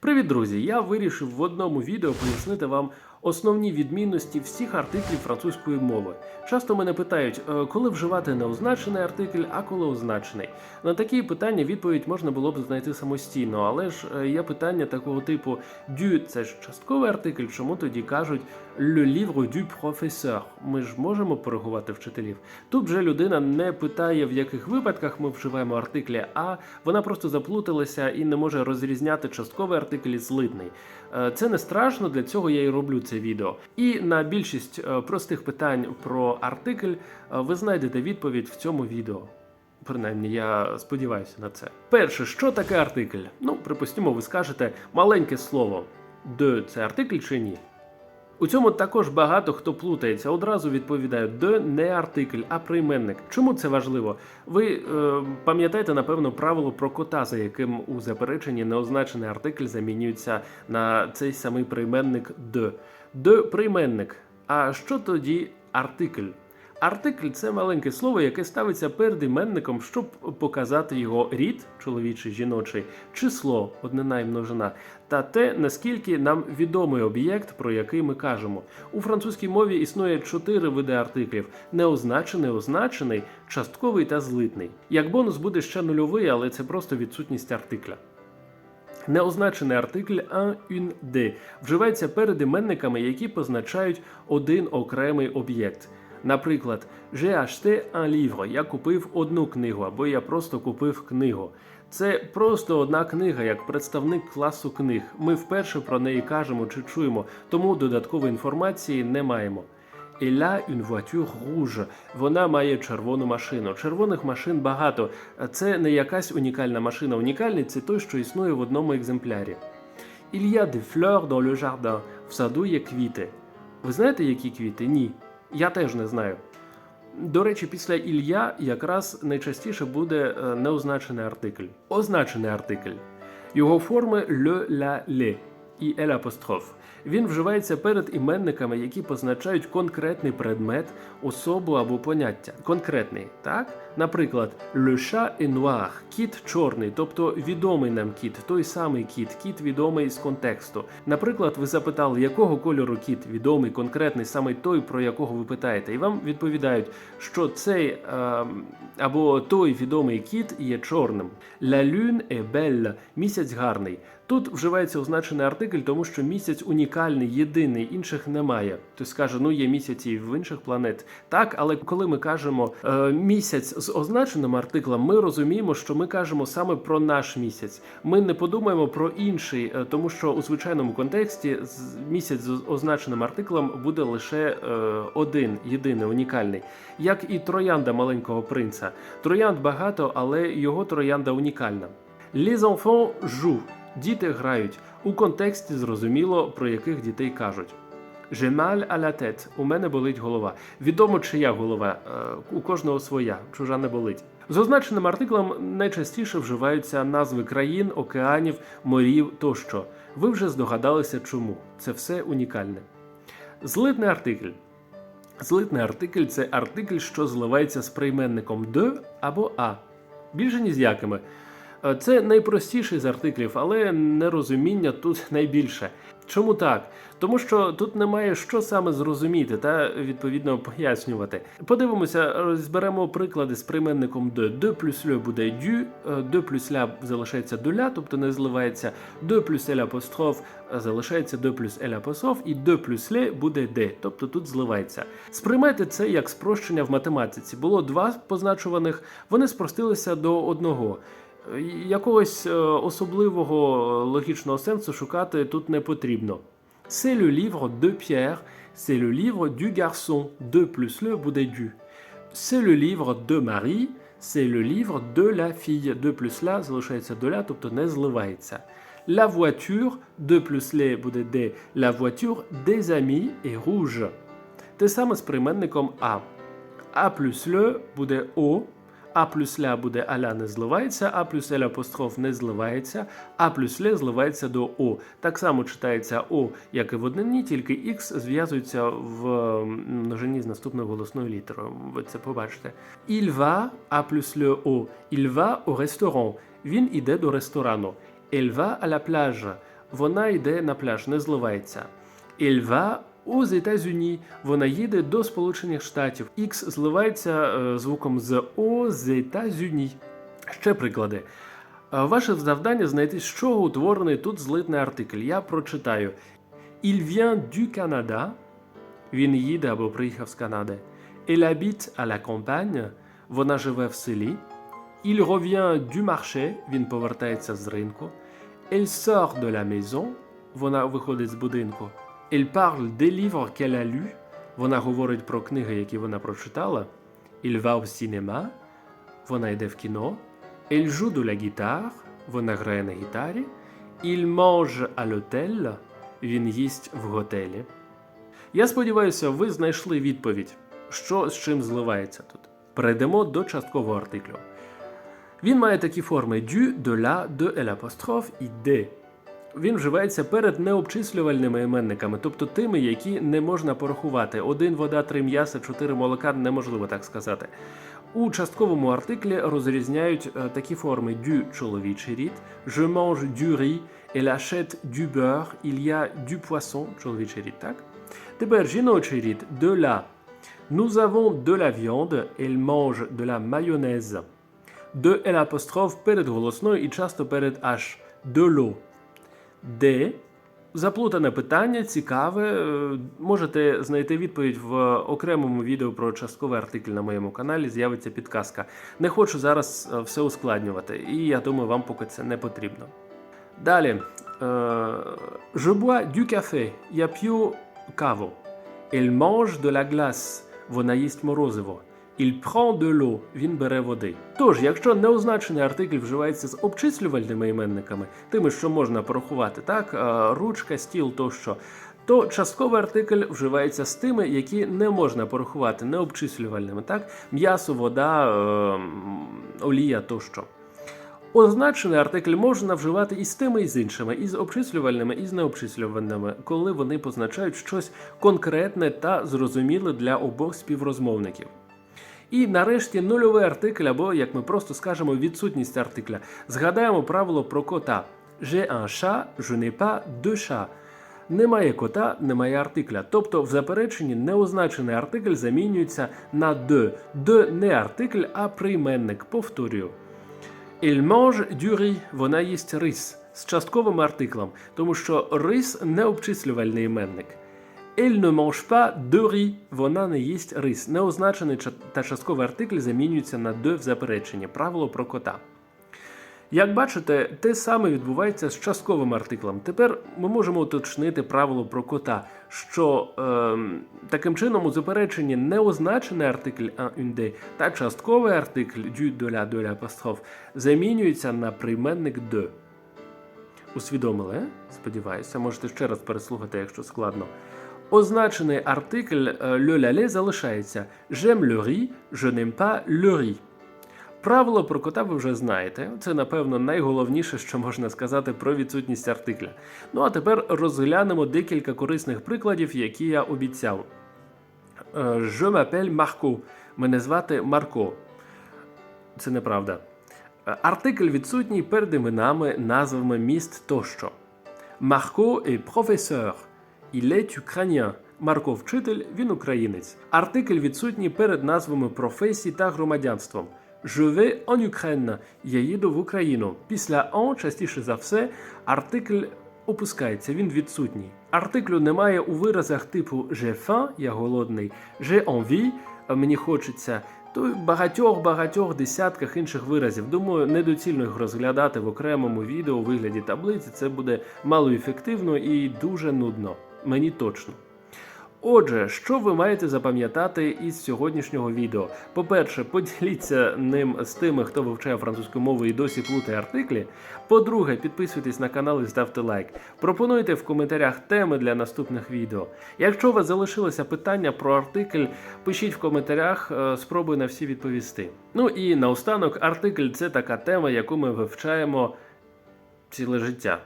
Привіт, друзі! Я вирішив в одному відео пояснити вам основні відмінності всіх артиклів французької мови. Часто мене питають, е, коли вживати неозначений артикль, а коли означений. На такі питання відповідь можна було б знайти самостійно, але ж е, є питання такого типу «du» – це ж частковий артикль, чому тоді кажуть «le livre du professeur». Ми ж можемо коригувати вчителів. Тут вже людина не питає, в яких випадках ми вживаємо артиклі, а вона просто заплуталася і не може розрізняти частковий артикль і злитний. Е, Це не страшно, для цього я і роблю це відео. І на більшість е, простих питань про артикль е, ви знайдете відповідь в цьому відео. Принаймні, я сподіваюся на це. Перше, що таке артикль? Ну, припустимо, ви скажете маленьке слово. де – це артикль чи ні? У цьому також багато хто плутається. Одразу відповідаю, де не артикль, а прийменник. Чому це важливо? Ви е, пам'ятаєте, напевно, правило про кота, за яким у запереченні неозначений артикль замінюється на цей самий прийменник де. Де прийменник. А що тоді артикль? Артикль це маленьке слово, яке ставиться перед іменником, щоб показати його рід, чоловічий, жіночий, число, однина і множина, та те, наскільки нам відомий об'єкт, про який ми кажемо. У французькій мові існує чотири види артиклів: неозначений, означений, частковий та злитний. Як бонус буде ще нульовий, але це просто відсутність артикля. Неозначений артикль un, une, de вживається перед іменниками, які позначають один окремий об'єкт. Наприклад, j'ai acheté un livre, я купив одну книгу, або я просто купив книгу. Це просто одна книга, як представник класу книг. Ми вперше про неї кажемо чи чуємо, тому додаткової інформації не маємо. Elle a une voiture rouge. Вона має червону машину. Червоних машин багато. Це не якась унікальна машина. Унікальний це той, що існує в одному екземплярі. Il y a des fleurs dans le jardin. В саду є квіти. Ви знаєте, які квіти? Ні. Я теж не знаю. До речі, після Ілля якраз найчастіше буде е, неозначений артикль. Означений артикль. Його форми le, la, le і l апостроф. Він вживається перед іменниками, які позначають конкретний предмет, особу або поняття. Конкретний, так? Наприклад, le chat est noir – кіт чорний, тобто відомий нам кіт, той самий кіт, кіт відомий з контексту. Наприклад, ви запитали, якого кольору кіт відомий, конкретний, саме той, про якого ви питаєте, і вам відповідають, що цей е, або той відомий кіт є чорним. La lune est belle – місяць гарний. Тут вживається означений артикль, тому що місяць унікальний, єдиний, інших немає. Хтось скаже, ну є місяці в інших планет. Так, але коли ми кажемо е, місяць з означеним артиклем, ми розуміємо, що ми кажемо саме про наш місяць. Ми не подумаємо про інший, е, тому що у звичайному контексті місяць з означеним артиклем буде лише е, один, єдиний, унікальний. Як і троянда маленького принца. Троянд багато, але його троянда унікальна. Les enfants jouent. Діти грають. У контексті зрозуміло, про яких дітей кажуть. Mal à. У мене болить голова. Відомо, чия голова. Е, У кожного своя, чужа не болить. З означеним артиклем найчастіше вживаються назви країн, океанів, морів тощо. Ви вже здогадалися, чому. Це все унікальне. Злитний артикль. Злитний артикль це артикль, що зливається з прийменником de або а. Більше ні з якими. Е, Це найпростіший з артиклів, але нерозуміння тут найбільше. Чому так? Тому що тут немає що саме зрозуміти та відповідно пояснювати. Подивимося, розберемо приклади з прийменником de. De плюс le буде du, е, de плюс la залишається до тобто не зливається. De плюс l апостроф залишається de плюс l апостроф, і de плюс le буде de, тобто тут зливається. Сприймайте це як спрощення в математиці. Було два позначуваних, вони спростилися до одного. Е, Якогось е, особливого е, логічного сенсу шукати тут не потрібно. C'est le livre de Pierre, c'est le livre du garçon. De plus le буде du. C'est le livre de Marie, c'est le livre de la fille. De plus la залишається до ля, тобто не зливається. La voiture, de plus les буде de. La voiture des amis est rouge. Те саме з прийменником а. А плюс le буде о, А плюс ля буде аля не зливається, а плюс ель апостроф не зливається, а плюс ле зливається до о. Так само читається о, як і в однині, тільки х зв'язується в множині з наступною голосною літерою. Ви це побачите. Va, а плюс le о. Va au restaurant. Він іде до ресторану. Va à la вона йде на пляж, не зливається. Il aux États-Unis. Вона їде до Сполучених Штатів. X зливається е, звуком з aux États-Unis. Ще приклади. Е, Ваше завдання знайти, з чого утворений тут злитний артикль. Я прочитаю. Il vient du Canada. Він їде або приїхав з Канади. Elle habite à la campagne. Вона живе в селі. Il revient du marché. Він повертається з ринку. Elle sort de la maison. Вона виходить з будинку. Elle parle des livres qu'elle a. Вона говорить про книги, які вона прочитала. Il va au cinéma. Вона йде в кіно. Elle joue de la guitare. Вона грає на гітарі. Il mange à l'hôtel. Він їсть в готелі. Я сподіваюся, ви знайшли відповідь, що з чим зливається тут. Перейдемо до часткового артиклю. Він має такі форми du, de la, de, el і de. Він вживається перед необчислювальними іменниками, тобто тими, які не можна порахувати. Один вода, три м'яса, чотири молока неможливо так сказати. У частковому артиклі розрізняють е, такі форми du чоловічий рід, je mange du riz, elle achète du beurre, il y a du poisson, чоловічий рід, так? Тепер жіночий рід de la. Nous avons de la viande, elle mange de la mayonnaise. De перед голосною і часто перед H. De l'eau. Де заплутане питання, цікаве. е, Можете знайти відповідь в окремому відео про частковий артикль на моєму каналі. З'явиться підказка. Не хочу зараз е, все ускладнювати, і я думаю, вам поки це не потрібно. Далі. е, Je bois du café. Я п'ю каву. Elle mange de la glace. Вона їсть морозиво. Il prend de l'eau. Він бере води. Тож, якщо неозначений артикль вживається з обчислювальними іменниками, тими, що можна порахувати, так, ручка, стіл тощо, то частковий артикль вживається з тими, які не можна порахувати, необчислювальними, так, м'ясо, вода, е, олія тощо. Означений артикль можна вживати і з тими, і з іншими, і з обчислювальними, і з необчислювальними, коли вони позначають щось конкретне та зрозуміле для обох співрозмовників. І нарешті нульовий артикль, або, як ми просто скажемо, відсутність артикля. Згадаємо правило про кота. J'ai un chat, je n'ai pas de chat. Немає кота, немає артикля. Тобто в запереченні неозначений артикль замінюється на de. De не артикль, а прийменник. Повторюю. Il mange du riz. Вона їсть рис з частковим артиклем, тому що рис не обчислювальний іменник. Elle ne mange pas. Вона не їсть рис. Неозначений та частковий артикль замінюються на de в запереченні. Правило про кота. Як бачите, те саме відбувається з частковим артиклем. Тепер ми можемо уточнити правило про кота, що ем, таким чином у запереченні неозначений артикль un, une, de та частковий артикль du, de la, la замінюється на прийменник de. Усвідомили? е? Сподіваюся, можете ще раз переслухати, якщо складно. Означений артикль е, le la залишається J'aime le riz, je n'aime pas le riz. Правило про кота ви вже знаєте. Це, напевно, найголовніше, що можна сказати про відсутність артикля. Ну а тепер розглянемо декілька корисних прикладів, які я обіцяв. Е, Je m'appelle Marco. Мене звати Марко. Це неправда. Е, Артикль відсутній перед іменами, назвами міст тощо. Марко est professeur. Est ukrainien. Марко вчитель, він українець. Артикль відсутній перед назвами професій та громадянством. Je vais en Ukraine. Я їду в Україну. Після en, частіше за все, артикль опускається, він відсутній. Артиклю немає у виразах типу j'ai faim, я голодний, j'ai envie, мені хочеться. То й багатьох багатьох десятках інших виразів. Думаю, недоцільно їх розглядати в окремому відео у вигляді таблиці. Це буде малоефективно і дуже нудно. Мені точно. Отже, що ви маєте запам'ятати із сьогоднішнього відео? По-перше, поділіться ним з тими, хто вивчає французьку мову і досі плутає артиклі. По-друге, підписуйтесь на канал і ставте лайк. Пропонуйте в коментарях теми для наступних відео. Якщо у вас залишилося питання про артикль, пишіть в коментарях, е, спробую на всі відповісти. Ну і наостанок, артикль це така тема, яку ми вивчаємо ціле життя.